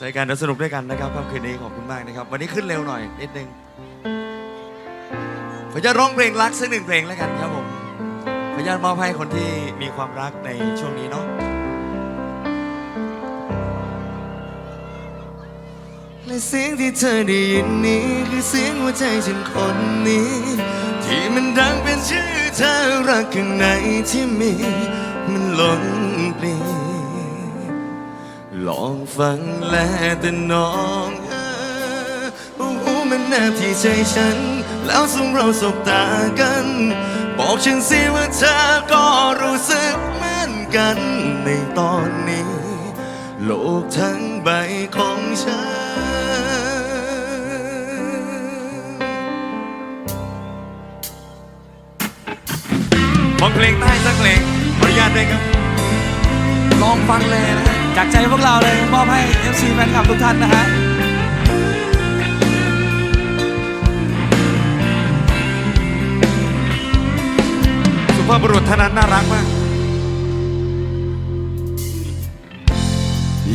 ใช้การเดินสนุกด้วยกันนะครับค่ำคืนนี้ขอบคุณมากนะครับ วันนี้ขึ้นเร็วหน่อยนิดนึงขออนุญาตร้องเพลงรักสักหนึ่งเพลงแล้วกันครับผมขออนุญาตมอบให้คนที่มีความรักในช่วงนี้เนาะและเสียงที่เธอได้ยินนี้คือเสียงหัวใจฉันคนนี้ ที่มันดังเป็นชื่อเธอรักข้างในที่มีมันหล้น ลองฟังแลแต่น้องเออโอ้โหมันแนบที่ใจฉัน แล้วส่งเราสบตากัน บอกฉันสิว่าเธอก็รู้สึกเหมือนกันในตอนนี้ โลกทั้งใบของฉันฟังเพลงใต้สักเพลงขออนุญาตด้วยครับ ลองฟังเลยนะ จากใจพวกเราเลยมอบให้ FC แฟนคลับทุกท่านนะฮะสุภาพบุรุษท่านนั้นน่ารักมาก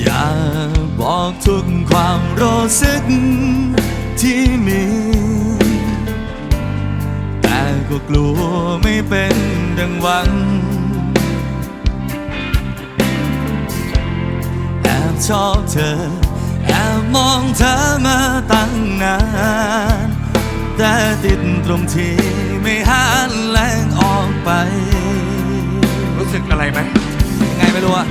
อยากบอกทุกความรู้สึกที่มี แต่ก็กลัวไม่เป็นดังหวัง ชอบเธอ แอบมองเธอมาตั้งนาน แต่ติดตรงที่ไม่หันแรงออกไป รู้สึกอะไรไหมยังไงไม่รู้อะ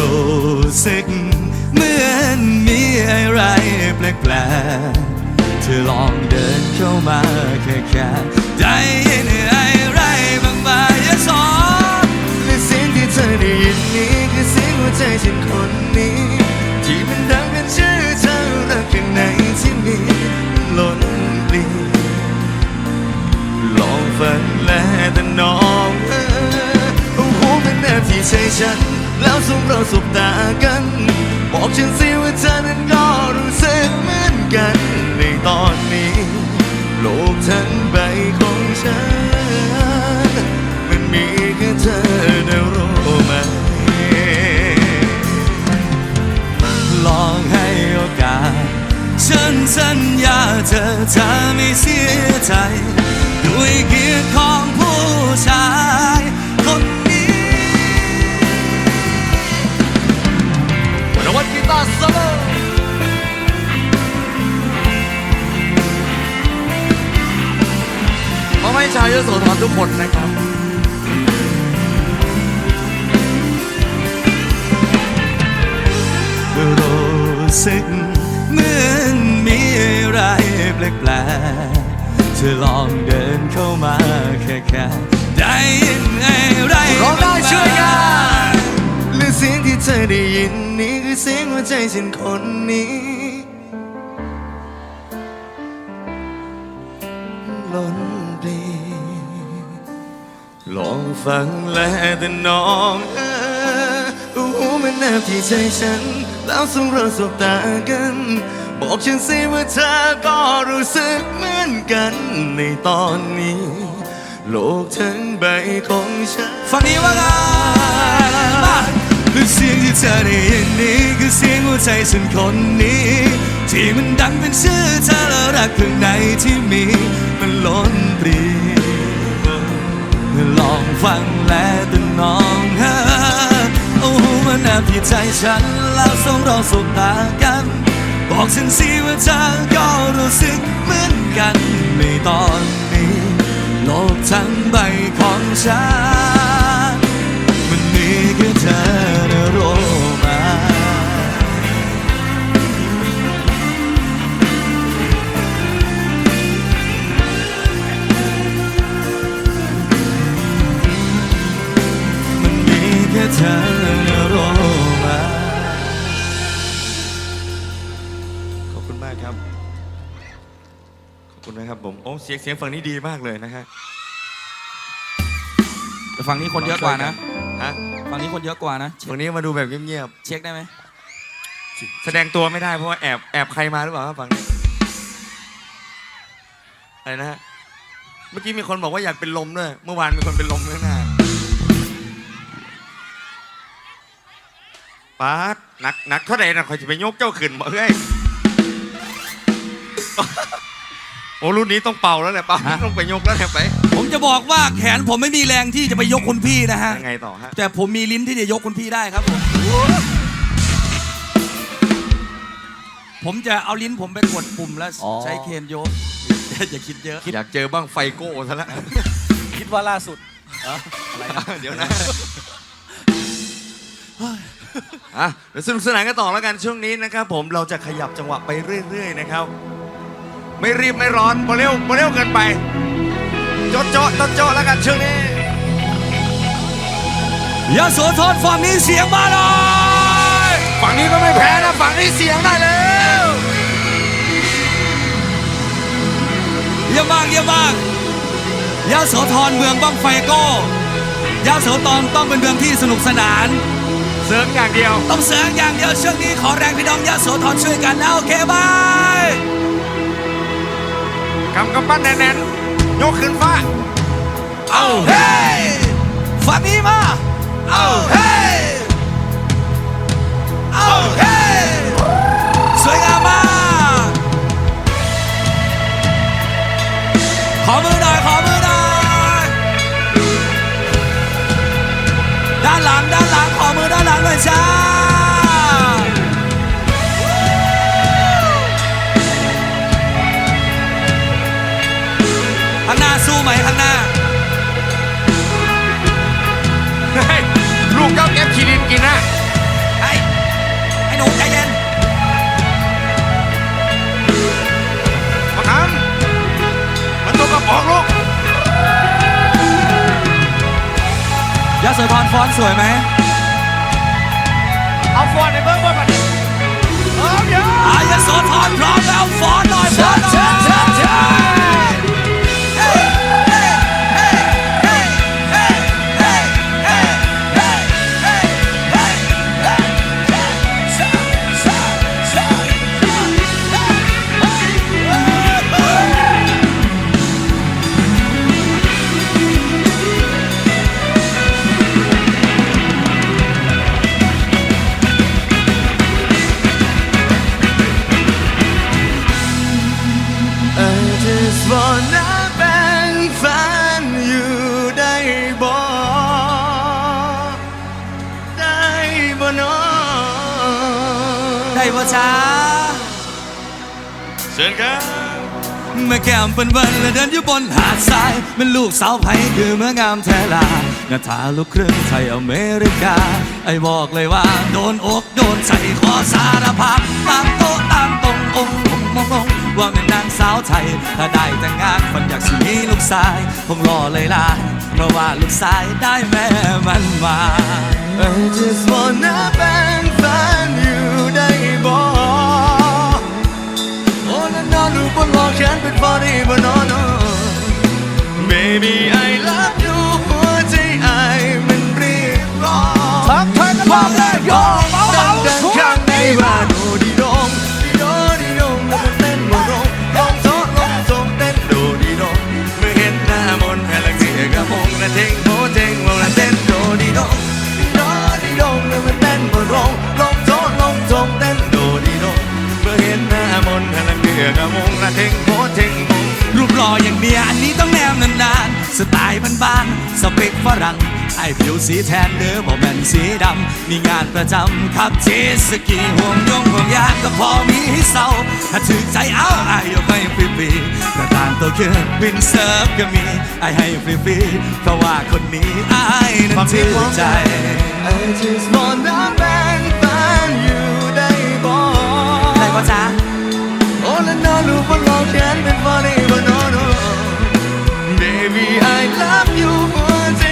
รู้สึกเหมือนมีอะไรแปลกๆเธอลองเดินเข้ามาแค่แค่ได้ยินอะไรบางบางอย่าสอน ใจฉันคนนี้ ที่มันดังเป็นชื่อเธอรักข้างในที่มีล้นปลีลองฟังแลแต่น้องเออโอ้โหเป็นแนบที่ใจฉัน แล้วส่งเราสบตากัน บอกฉันสิว่าเธอนั้นก็รู้สึกเหมือนกัน ในตอนนี้ โลกทั้งใบ สัญญาเธอจะไม่เสียใจ ด้วยเกียรติของผู้ชายคนนี้วันวันกีตาร์โซโล่ขอให้ชาวยโสธรทุกคนนะครับรู้สึก เธอลองเดินเข้ามาแค่แค่ได้ยินอะไรร้องได้ช่วยกันหรือเสียงที่เธอได้ยินนี่คือเสียงหัวใจฉันคนนี้ล้นปลีลองฟังและแต่น้องเออโอ้โหมันแนบที่ใจฉัน แล้วส่งเราสบตากัน บอกฉันสิว่าเธอก็รู้สึกเหมือนกันในตอนนี้ โลกทั้งใบของฉันฟังนี้ว่าไงมาคือเสียงที่เธอได้ยินนี้คือเสียงหัวใจฉันคนนี้ ที่มันดังเป็นชื่อเธอและรักข้างในที่มีมันล้นปรีลองฟังแลแต่น้องเฮอโอ้โหมันแอบที่ใจฉันแล้วส่งเราสบตากัน บอกฉันสิว่าเธอก็รู้สึกเหมือนกันในตอนนี้ โลกทั้งใบของฉันมันมีแค่เธอ ขอบคุณนะครับผมโอ้เสียงเสียงฝั่งนี้ดีมากเลยนะฮะแต่ฝั่งนี้คนเยอะกว่านะฮะฝั่งนี้คนเยอะกว่านะเช็คฝั่งนี้มาดูแบบเงียบเช็คได้ไหมๆแสดงตัวไม่ได้เพราะว่าแอบแอบใครมาหรือเปล่าครับฝั่งนี้อะไรนะฮะเมื่อกี้มีคนบอกว่าอยากเป็นลมด้วยเมื่อวานมีคนเป็นลมข้างหน้าป๊าดหนักหนักเท่าไหร่นะคอยจะไปยกเจ้าขึ้นบ่เอ้ย โอ้รุ่นนี้ต้องเป่าแล้วแหละเป่าต้องไปยกแล้วแหละไปผมจะบอกว่าแขนผมไม่มีแรงที่จะไปยกคุณพี่นะฮะยังไงต่อฮะแต่ผมมีลิ้นที่จะยกคุณพี่ได้ครับผมผมจะเอาลิ้นผมไปกดปุ่มแล้วอ๋อใช้เคนยกอย่าคิดเยอะอยากเจอบ้างไฟโก้ซะแล้วคิดว่าล่าสุดเอ้าอะไรนะเดี๋ยวนะอะเดี๋ยวสนุกสนานกันต่อแล้วกันช่วงนี้นะครับผมเราจะขยับจังหวะไปเรื่อย ๆ นะครับ ไม่รีบไม่ร้อนโมเร็วโมเร็วเกินไปโจ๊ะโจ๊ะโจ๊ะโจ๊ะแล้วกันช่วงนี้ยาโสธรฝั่งนี้เสียงมาหน่อยฝั่งนี้ก็ไม่แพ้นะฝั่งนี้เสียงได้แล้วเยี่ยมมากเยี่ยมมากยาโสธรเมืองบ้างไฟโก้ยาโสธรต้องเป็นเมืองที่สนุกสนาน เสริมอย่างเดียว ต้องเสริมอย่างเดียวช่วงนี้ขอแรงพี่น้องยาโสธรช่วยกันนะโอเคบาย กำกำปั้นแน่นๆยกขึ้นฟ้า เอาเฮ้ยฝั่งนี้มา เอาเฮ้ยเอาเฮ้ยสวยงามมาก ขอมือหน่อย ขอมือหน่อย ด้านหลัง ด้านหลัง ขอมือด้านหลังหน่อยจ้า ก๊บขีดินกินนะไอ้ไอ้หนูใจเย็นมาทำมันตัวกระป๋องลูกยาสวยพรฟอนต์สวยไหมเอาฟอนในเบื้องบนมาดิ บนหาดทรายเป็นลูกสาวไผ่คือเมื่องามแทลาหน้าตาลูกครึ่งไทยอเมริกา ไอ้บอกเลยว่า โดนอกโดนใจขอสารภาพตามโตตามตรงองค์องององว่าเป็นนางสาวไทย ถ้าได้แต่งงานฝันอยากสิมีลูกชายคงรอเลยล่ะเพราะว่าลูกชายได้แม่มันมา I just wanna แบ่งฝันอยู่ได้บ่โอ้นั่นนอนรูปบนหลอกฉันเป็นฟอดีบ่นอน Baby I love you หัวใจไอมันเรียกร้องทักทายกันรอบแรกโยเบาดังๆดังข้างในบ้านโดดีดงดีโดดีดงแล้วมันเต้นบ่รงลองโซลองโซเต้นโดดีดงเมื่อเห็นหน้ามนต์แค่ละเสียกระมงและเทงโบเทงมงและเต้นโดดีดงดีโดดีดงแล้วมันเต้นบ่รงลองโซลองโซเต้นโดดีดงเมื่อเห็นหน้ามนต์แค่ละเสียกระมงและเทงโบเทงมง รูปหล่ออย่างเมียอันนี้ต้องแนมนานๆ สไตล์บ้านๆสเปคฝรั่งไอ้ผิวสีแทนเนื้อบ่แม่นสีดำ มีงานประจำขับเจตสกีห่วงยงห่วงยางก็พอมีให้เศร้า ถ้าถือใจเอาไอ้ยกให้ฟรีๆกระต่างตัวคือวินเซิร์ฟก็มีไอ้ให้ฟรีๆเพราะว่าคนนี้ไอ้นั้นถือใจ I just wanna แบ่งปันอยู่ได้บ่ได้ปะจ๊ะโอ้แล้วนอนลูกบนหลอกฉันเป็นฟอดีบ่นอน Baby I love you หัวใจ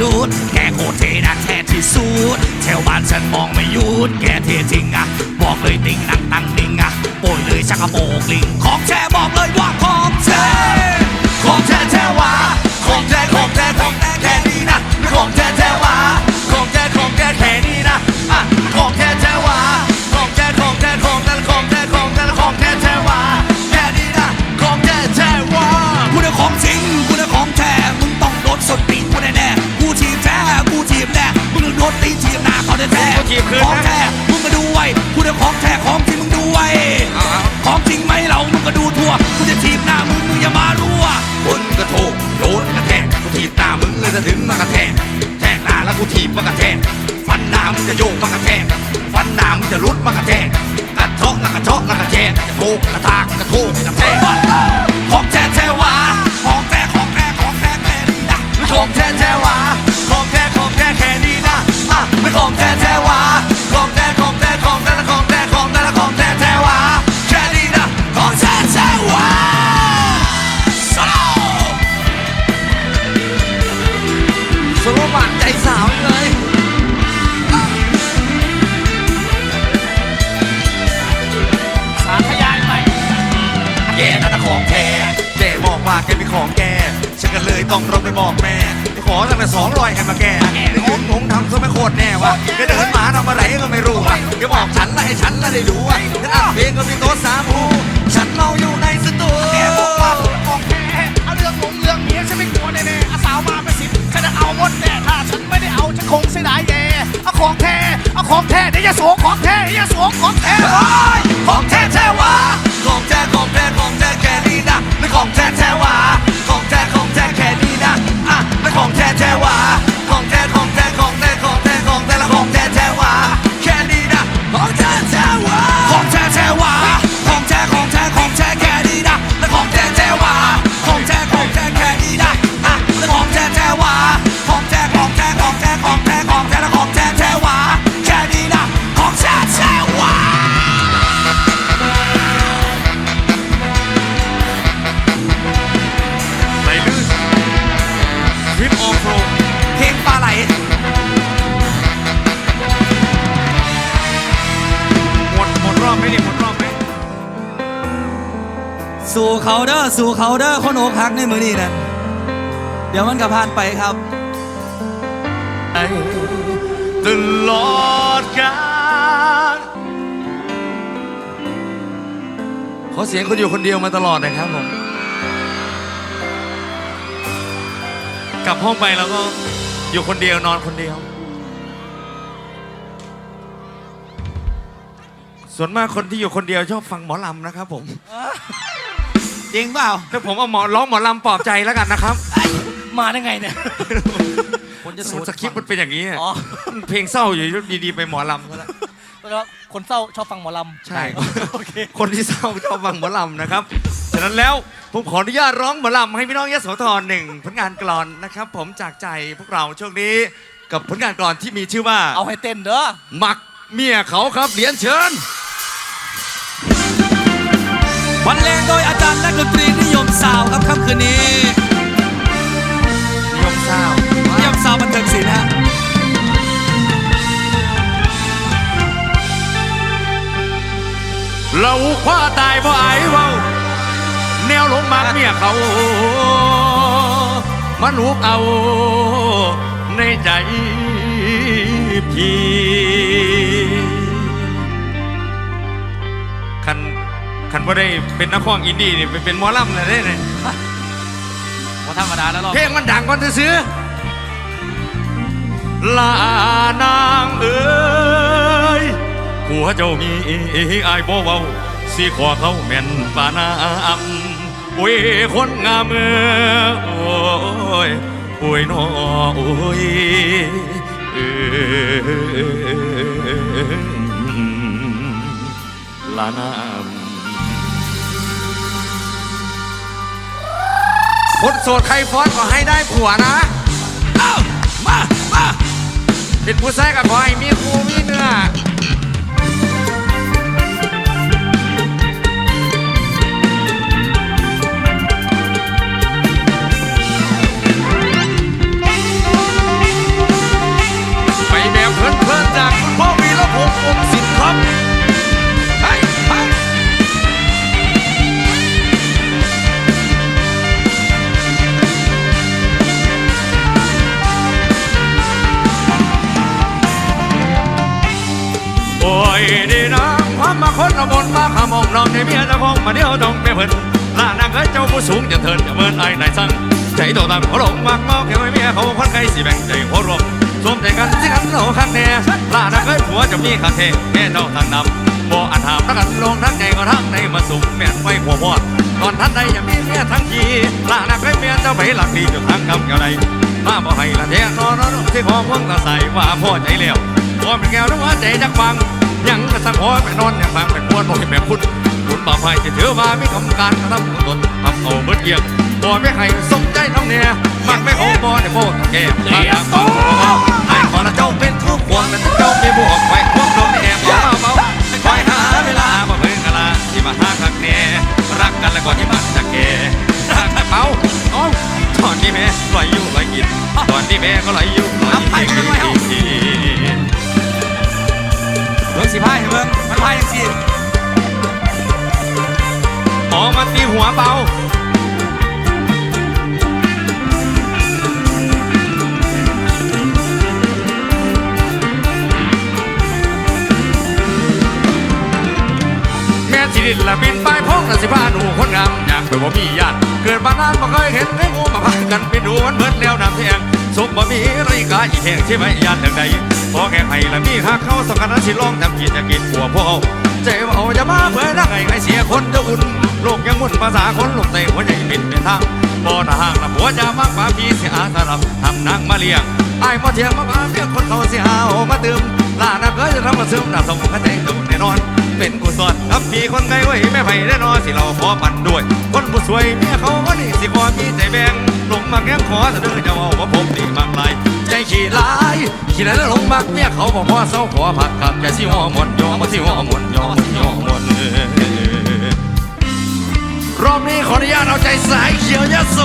ดูด แกโคตรเทนะแท้ที่สุดแถวบ้านฉันมองไม่หยุด แกเทจริงอะบอกเลยติงนังตังดิงอะโปยเลยชักกระโปกลิง ของแช่บอกเลยว่า คืนนะของแท้มึงก็ดูไว้กูได้ของแท้ของจริงมึงดูไว้ของจริงไหมเรามึงก็ดูทั่วกูจะทีมหน้ามึงมึงอย่ามารั่วคนกระโถกโดนกระแทกกูถีบหน้ามึงเลยจะถึงมากระแทกแทกหน้าแล้วกูถีบมากระแทกฟันหน้ามึงจะโยกมากระแทกฟันหน้ามึงจะรุดมากระแทกกระเทาะแล้วกระเทาะแล้วกระแทกกระโถกกระทากกระโถกกระแทก ต้องร้องไปบอกแม่ขอตั้งแต่สองรอยให้มาแกได้ยินผมทำซะไม่โคตรแน่วะแกเดินหมาทำอะไรก็ไม่รู้วะแกบอกฉันแล้วให้ฉันแล้วได้รู้วะฉันอัดเพลงก็มีโต๊ะสามหูฉันเมาอยู่ในสตูแกบอกว่าผมของแท้เอาเรื่องหลงเรื่องเมียฉันไม่กลัวแน่ๆเอาสาวมาเป็นสิบฉันจะเอาหมดแน่ถ้าฉันไม่ได้เอาฉันคงเสียดายแย่เอาของแท้เอาของแท้เดี๋ยวจะสของแท้เดี๋ยวจะสของแท้เว้ยของแท้ สู่เขาเด้อสู่เขาเด้อคนอกหักในมือนี้นั่นเดี๋ยวมันก็ผ่านไปครับตลอดกาลขอเสียงคนอยู่คนเดียวมาตลอดนะครับผม กลับห้องไปแล้วก็อยู่คนเดียวนอนคนเดียว ส่วนมากคนที่อยู่คนเดียวชอบฟังหมอลำนะครับผม จริงเปล่าถ้าผมเอาหมอร้องหมอลำปลอบใจแล้วกันนะครับมาได้ไงเนี่ยคนจะสสูดคริปต์มันเป็นอย่างนี้อะอ๋อเพลงเศร้าอยู่ดีๆไปหมอลำซะแล้วแล้วคนเศร้าชอบฟังหมอลำใช่โอเคคนที่เศร้าชอบฟังหมอลำนะครับฉะนั้นแล้วผมขออนุญาตร้องหมอลำให้พี่น้องยโสธรหนึ่งผลงานกลอนนะครับ ผมจากใจพวกเราช่วงนี้กับผลงานกลอนที่มีชื่อว่า เอาให้เต้นเด้อหมักเมียเขาครับเรียนเชิญ บรรเลงโดยอาจารย์นักดนตรีนิยมสาวครับค่ำคืนนี้นิยมเศร้านิยมสาวบันเทิงศิลป์ฮะเราคว้าตายเพราะไอ้เว้าแนวหลงมักเมียเขา มันหุกเอาในใจพี่ คันว่าได้เป็นนักร้องอินดี้นี่ไปเป็นหมอลำเลยได้เนี่ยว่าธรรมดาแล้วรอบเพลงมันดังก่อนซื้อลานางเอ้ยผัวเจ้ามีอายบ่เว้าสิขอเขาแม่นปานามโอ้ยคนงามเอ้ยโอ้ยโอ้ยน้อโอ้ยเอ้ยลานาม คนโสดใครฟ้อนก็ให้ได้ผัวนะ เอ้า มา มาเป็นผู้ชายกับพอยมีครูมีเนื้อ อยดีนะพร้อมมาคนละบนมาขามองน้องในเมียเจะคงมาเดียวต้องไปเพิ่นลานางเอ้ยเจ้าผู้สูงจะเถินจะเมินไอ้นายสั่งใจโตตังเขาหลงมากมอกแค่ไม่เมียเขาคนใครสิแบ่งใจโคตรรวมสวมใจกันสิกันเราข้างแน่ลานางเอ้ยผัวจะมีขาเทแม่เจ้าทางนำบ่อันหามรักกันลงทั้งใจก็ทั้งในมาสุมแม่นไฟหัวพอดตอนท่านใดอย่ามีเมียทั้งทีลานางเอ้ยเมียเจ้าไปหลักดีอยู่ทางกำเกี่ยวใดมาบ่ให้ละเทียนนอนนอนที่ขอพวงตาใส่ว่าพ่อใจเหลวพอเป็นแก้วแล้วว่าใจจักฟัง ยังกระสังหอยไปนอนอย่างฟังไปควรบอกให้แม่คุณคุณป่าไฟจะถือว่ามีกำการกระทำของตนทำเอาเบิดเกียงบ่ไม่ให้สมใจน้องเนี่ยมักไม่โอ้บ่ได้โบแก่มาทางฟังไอ้ขอละเจ้าเป็น งามอกไปบ่มีญาติเกิดมานานบ่เคยเห็นไอ้งูมาพากันไปดูมันเบิดแล้วน้ำแทงสมบ่มีไรกาอีแห้งใช่ไหมญาติทางใดพอแค่ให้ละมีหักเข้าสำคัญนั้นสิลองทำกินจะกินผัวพ่อเอาใจว่าเอาจะมาเบื่อนักไอ้ไอ้เสียคนจะอุ่นโลกยังมุ่นภาษาคนลูกในหัวใจบินเป็นทางบ่ถ้าห่างละผัวจะมากกว่าพี่เสียอาสารับทำนางมาเลี้ยงไอ้บ่เทียงมาพาเพียงคนเขาเสียหามาดื่มลานักเอ้ยจะทำมาซึมน่าสมกันใจโดนแน่นอน เป็นกุศลกับพี่คนใดไว้แม่ไผ่ได้นอนสิเราขอปั่นด้วย คนผู้สวยเมียเขาก็นี่สิขอมีใจแบ่งลงมาแก้มขอจะเด้อจะเอาว่าผมดีมากลายใจขี้ลายขี้ลายแล้วลงมักเมียเขาบอกพ่อเศร้าขอผักขับจสิหัวหมดยอมสิหัวหมดยอมสิหัวหมดรอบนี้ขออนุญาตเอาใจสายเขียวยะโส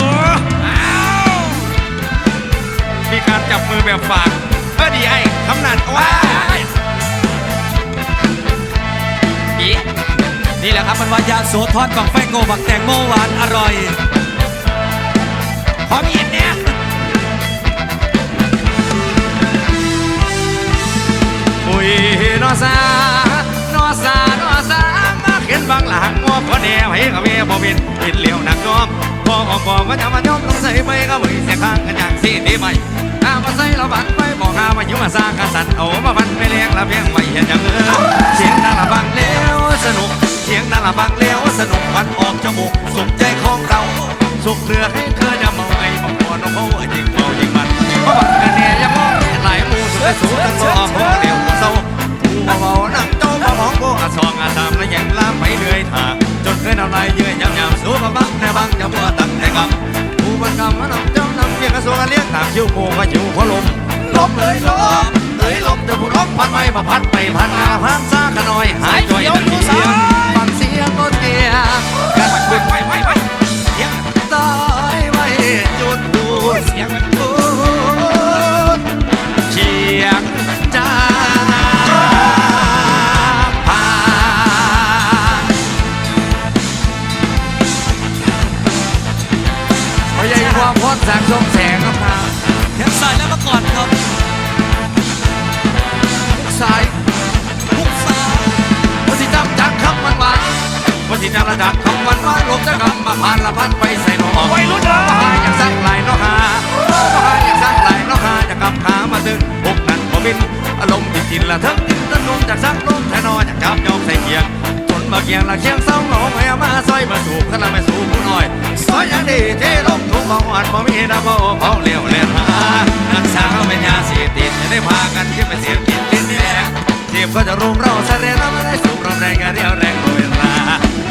มีการจับมือแบบฝากเออดีไอ้คำนันว้า นี่แหละครับมันว่ายาโสธรบักไฟโกบักแตงโมหวานอร่อยขอมีดเนี่ยอุ้ยนอซานอซานอซามาเขียนบางหลังงอพอแนวให้กับเมียบ่เป็นกินเหลียวหนักน้อมพอของบอกว่าจะมาย่อมต้องใส่ไปก็ไม่เสียข้างกันอย่างสิดีไหมอามาใส่เราบันไปบอกอามาอยู่มาสร้างกษัตริย์โอ้มาพันไปเลี้ยงละเพียงไม่เห็นอย่างเออเสียงนั่นละบังเลี้ย สนุกเสียงนั่นละบังเลี้ยวสนุกมันออกจมูกสุขใจของเราสุขเรือให้เธอจะเมาไอ้บอกพอน้องเขายิงเมายิงมันเพราะบังกันเนี่ยังมองหลายมูสุดสูงทั้งสอพอเดียวเศร้าผู้เบาๆนั่งโต๊ะมามองโบอาซองอาสามและยังลาไปเรื่อยทางจนเคยนำลายเยื่อยำยำสู้มาบังในบังจะมัวตั้งแต่กำผู้บันกำมันนำเจ้านำเพียงกระทรวงเลี้ยงตามคิวโมก็อยู่พราะลมลมเลยลม เลยลมจะผู้ลมพัดไปมาพัดไปพัดมาพัดซาขน่อย หายจ่อยดังเสียงฟังเสียงก็เทียงกันขึ้นไปไปไป ก็จะรุมเราเสรีแล้วไม่ได้สูบเราแรงเดียวแรงโดยรา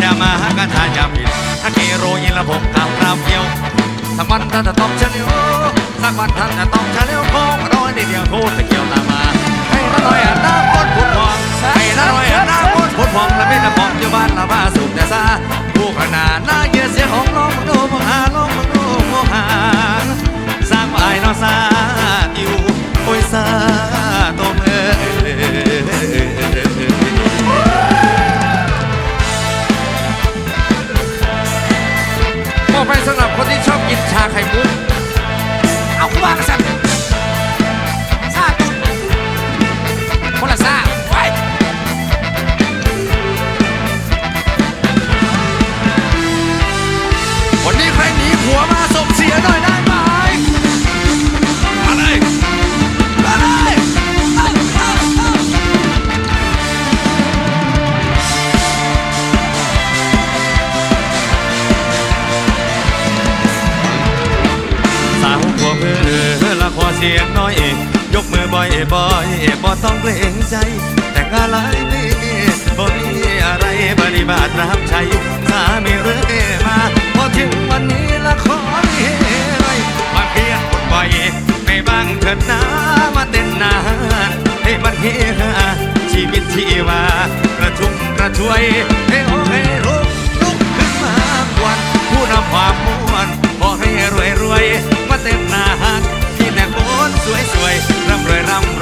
อย่ามาหากันทายาผิดถ้าเกโรยินละผมข่าวคราเกี่ยวสักวันท่านจะต้องเฉลียวสักวันท่านจะต้องเฉลียวโค้งน้อยนิดเดียวโทษจะเกียวตามมาให้ละหน่อยอันน้ำพ้นผุดพองให้ละหน่อยอันน้ำพ้นผุดพองและเป็นน้ำพองอยู่บ้านละบ้าสุขแต่ซาผู้ขนาดหน้าเกียเสียของน้องมึงดูมึงหาน้องมึงดูมึงหาสร้างไว้นอซาอยู่โอ้ยซาตัว ไปสำหรับคนที่ชอบกินชาไข่มุกเอาวางสัน อบ่อยบ่อยบ่ต้องเกรงใจ แต่งอะไรนี่บ่มีอะไรปฏิบัติรับใช้สาไมีเรื่อมาพอถึงวันนี้ละขอมีอะไรควาเพียรคนบ่อยไม่บ้างเถิดนะมาเต้นนานให้มันเฮฮาชีวิตที่ว่ากระชุ่มกระชวยให้โอ้ให้ลุกลุกขึ้นมากวนผู้นำความม่วนขอให้รวยรวยมาเต้นนาฮักที่แม่คนสวยสวย ร่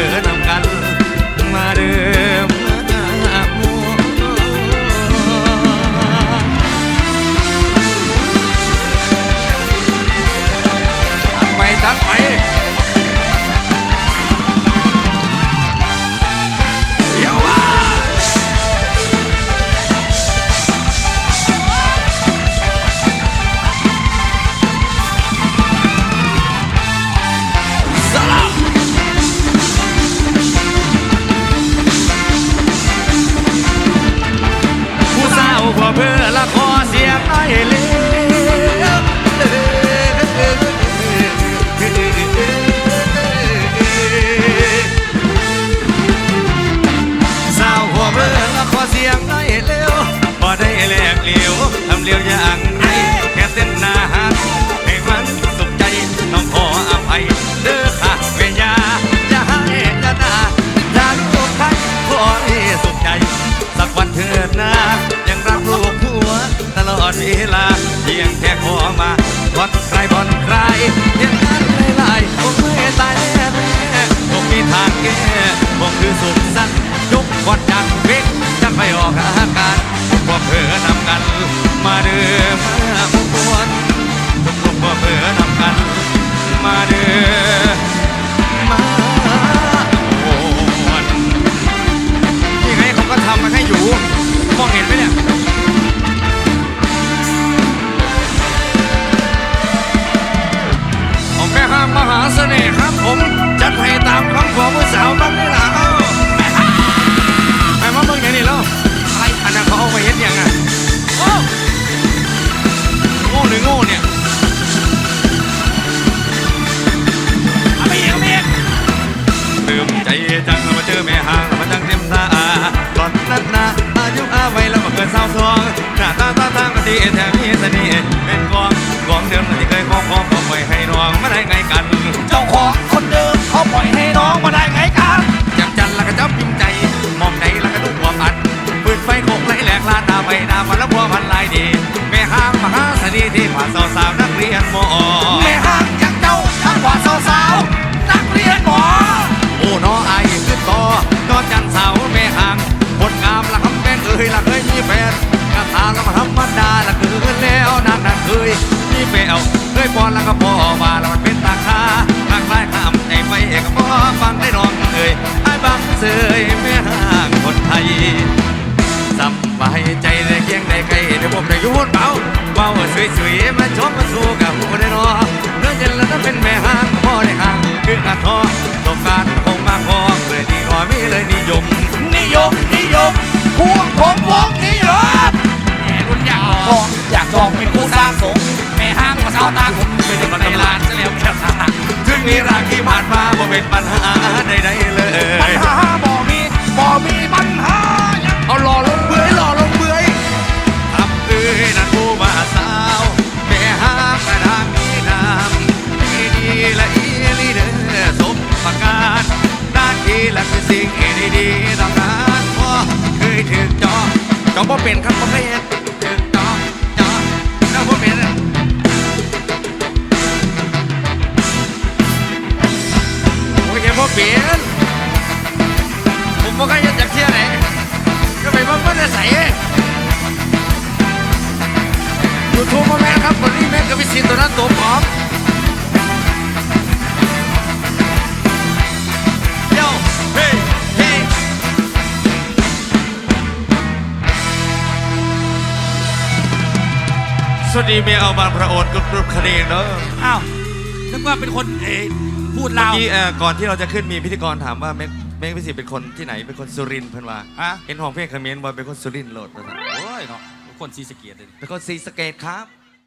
เพื่อนำกัน ยปอนแล้วก็พอมาแล้วมันเป็นตาคาทางไล่ข้ามใจไปก็พอฟังได้น้องเอ้ยไอ้บังเสยแม่ห้างคนไทยสบายใจได้เคียงได้ไกลเดี๋ยวผมได้อยุ่บนเบาเบาสวยๆมาชมมาสู้กับผู้ได้รอเนื้อเย็นแล้วถ้าเป็นแม่ห้างก็พ่อได้ห่างคือกระทอต้องการคงมาคองเลยดีกว่ามีเลยนิยม นิยมนิยมพวกผมวงนิยมแม่รุ่นอยากลองอยากลองเป็นผู้สร้างสงฆ์แม่ห้างมา เข้าตาผมเป็นคนในร้านจะแล้วแค่ทางถึงนี้รักที่ผ่านมาบ่เป็นปัญหาใดๆเลยปัญหาบ่มีบ่มีปัญหาเอาหล่อลงเบื่อหล่อลงเบื่อทำเอ้ยนั่นผู้มาสาวแม่ฮักกระดางมีน้ำดีดีและอีลีเดอร์สมประการหน้าทีและคือสิ่งดีๆต้องการพอเคยถึงจอจอบ่เป็นครับบ่เคย ก็ไปบ่บ่ได้ใส่ยูทูบบ่แม่นครับคนนี้แม่นก็มีสิทธิ์ตัวนั้นตัวปลอมโย่เฮ้เฮ้สวัสดีเมียเอาบางพระโอนกรุบกรุบคดีเนอะอ้าวนึกว่าเป็นคนเออพูดเมื่อลาวกี้เอ่อก่อนที่เราจะขึ้นมีพิธีกรถามว่าเมฆ เมฆพิสิทธิ์เป็นคนที่ไหนเป็นคนสุรินทร์เพิ่นว่าฮะเห็นห้องเพลงเขมรว่าเป็นคนสุรินทร์โหลดว่าซั่นโอ้ยเนาะคนซีสะเกียดเลย เป็นคนศรีสะเกดครับ